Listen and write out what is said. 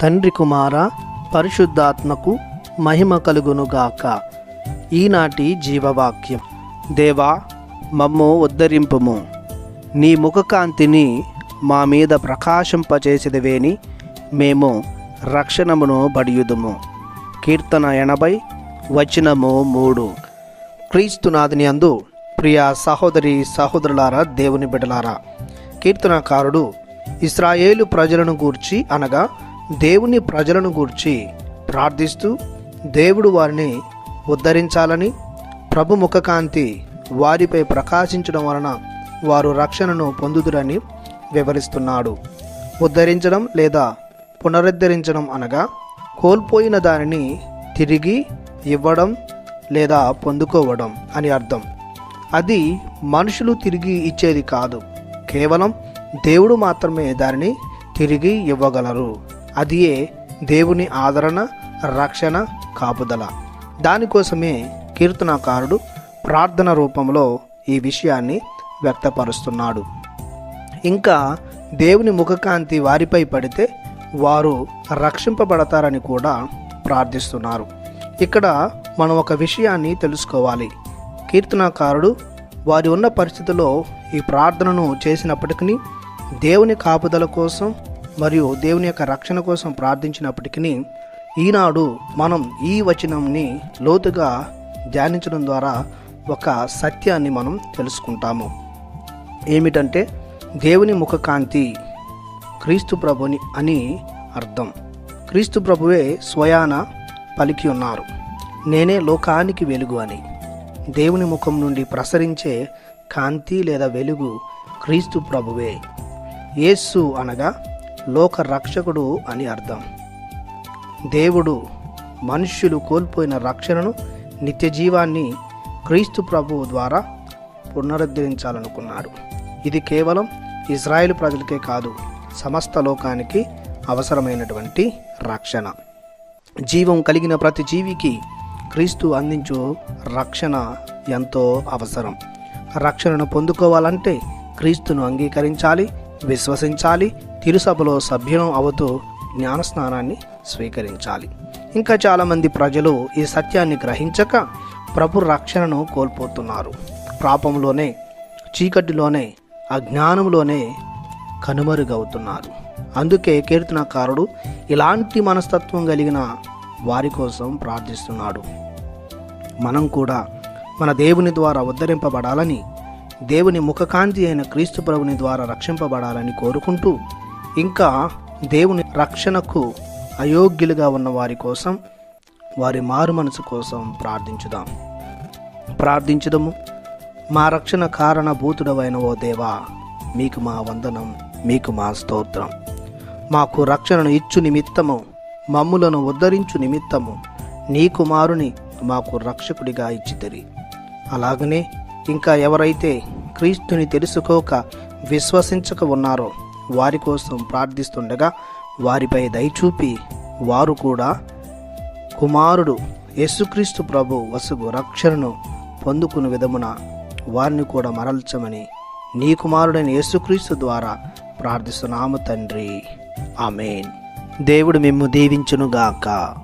తండ్రి కుమార పరిశుద్ధాత్మకు మహిమ కలుగునుగాక. ఈనాటి జీవవాక్యం. దేవా మమ్ము ఉద్ధరింపుము. నీ ముఖకాంతిని మా మీద ప్రకాశింపచేసేదివేని మేము రక్షణమును బడియుదుము. కీర్తన ఎనభై వచనము మూడు. క్రీస్తునాథుని అందు ప్రియ సహోదరి సహోదరులారా దేవుని బిడలారా కీర్తనకారుడు ఇస్రాయేలు ప్రజలను గూర్చి అనగా దేవుని ప్రజలను గూర్చి ప్రార్థిస్తూ దేవుడు వారిని ఉద్ధరించాలని ప్రభు ముఖకాంతి వారిపై ప్రకాశించడం వలన వారు రక్షణను పొందుదురని వివరిస్తున్నాడు. ఉద్ధరించడం లేదా పునరుద్ధరించడం అనగా కోల్పోయిన దానిని తిరిగి ఇవ్వడం లేదా పొందుకోవడం అని అర్థం. అది మనుషులు తిరిగి ఇచ్చేది కాదు. కేవలం దేవుడు మాత్రమే దానిని తిరిగి ఇవ్వగలరు. అదియే దేవుని ఆదరణ రక్షణ కాపుదల. దానికోసమే కీర్తనకారుడు ప్రార్థన రూపంలో ఈ విషయాన్ని వ్యక్తపరుస్తున్నాడు. ఇంకా దేవుని ముఖకాంతి వారిపై పడితే వారు రక్షింపబడతారని కూడా ప్రార్థిస్తున్నారు. ఇక్కడ మనం ఒక విషయాన్ని తెలుసుకోవాలి. కీర్తనాకారుడు వారి ఉన్న పరిస్థితిలో ఈ ప్రార్థనను చేసినప్పటికీ దేవుని కాపుదల కోసం మరియు దేవుని యొక్క రక్షణ కోసం ప్రార్థించినప్పటికీ ఈనాడు మనం ఈ వచనంని లోతుగా ధ్యానించడం ద్వారా ఒక సత్యాన్ని మనం తెలుసుకుంటాము. ఏమిటంటే దేవుని ముఖకాంతి క్రీస్తు ప్రభుని అని అర్థం. క్రీస్తు ప్రభువే స్వయాన పలికి ఉన్నారు. నేనే లోకానికి వెలుగు అని. దేవుని ముఖం నుండి ప్రసరించే కాంతి లేదా వెలుగు క్రీస్తు ప్రభువే. యేస్సు అనగా లోక రక్షకుడు అని అర్థం. దేవుడు మనుష్యులు కోల్పోయిన రక్షణను నిత్య జీవాన్ని క్రీస్తు ప్రభువు ద్వారా పునరుద్ధరించాలనుకున్నాడు. ఇది కేవలం ఇజ్రాయెల్ ప్రజలకే కాదు సమస్త లోకానికి అవసరమైనటువంటి రక్షణ. జీవం కలిగిన ప్రతి జీవికి క్రీస్తు అందించు రక్షణ ఎంతో అవసరం. రక్షణను పొందుకోవాలంటే క్రీస్తును అంగీకరించాలి విశ్వసించాలి తిరుసభలో సభ్యులం అవుతూ జ్ఞానస్నానాన్ని స్వీకరించాలి. ఇంకా చాలామంది ప్రజలు ఈ సత్యాన్ని గ్రహించక ప్రభు రక్షణను కోల్పోతున్నారు. పాపంలోనే చీకటిలోనే అజ్ఞానంలోనే కనుమరుగవుతున్నారు. అందుకే కీర్తనకారుడు ఇలాంటి మనస్తత్వం కలిగిన వారి కోసం ప్రార్థిస్తున్నాడు. మనం కూడా మన దేవుని ద్వారా ఉద్ధరింపబడాలని దేవుని ముఖకాంతి అయిన క్రీస్తు ప్రభుని ద్వారా రక్షింపబడాలని కోరుకుంటూ ఇంకా దేవుని రక్షణకు అయోగ్యులుగా ఉన్న వారి కోసం వారి మారు మనసు కోసం ప్రార్థించుదాం. ప్రార్థించుదము. మా రక్షణ కారణ భూతుడవైన ఓ దేవా మీకు మా వందనం మీకు మా స్తోత్రం. మాకు రక్షణను ఇచ్చు నిమిత్తము మమ్ములను ఉద్ధరించు నిమిత్తము నీ కుమారుని మాకు రక్షకుడిగా ఇచ్చితిరి. అలాగనే ఇంకా ఎవరైతే క్రీస్తుని తెలుసుకోక విశ్వసించక ఉన్నారో వారి కోసం ప్రార్థిస్తుండగా వారిపై దయచూపి వారు కూడా కుమారుడు యేసుక్రీస్తు ప్రభు వసుగు రక్షణను పొందుకుని విధమున వారిని కూడా మరల్చమని నీ కుమారుడైన యేసుక్రీస్తు ద్వారా ప్రార్థిస్తున్నాము తండ్రి. ఆమెన్. దేవుడు మిమ్ము దీవించునుగాక.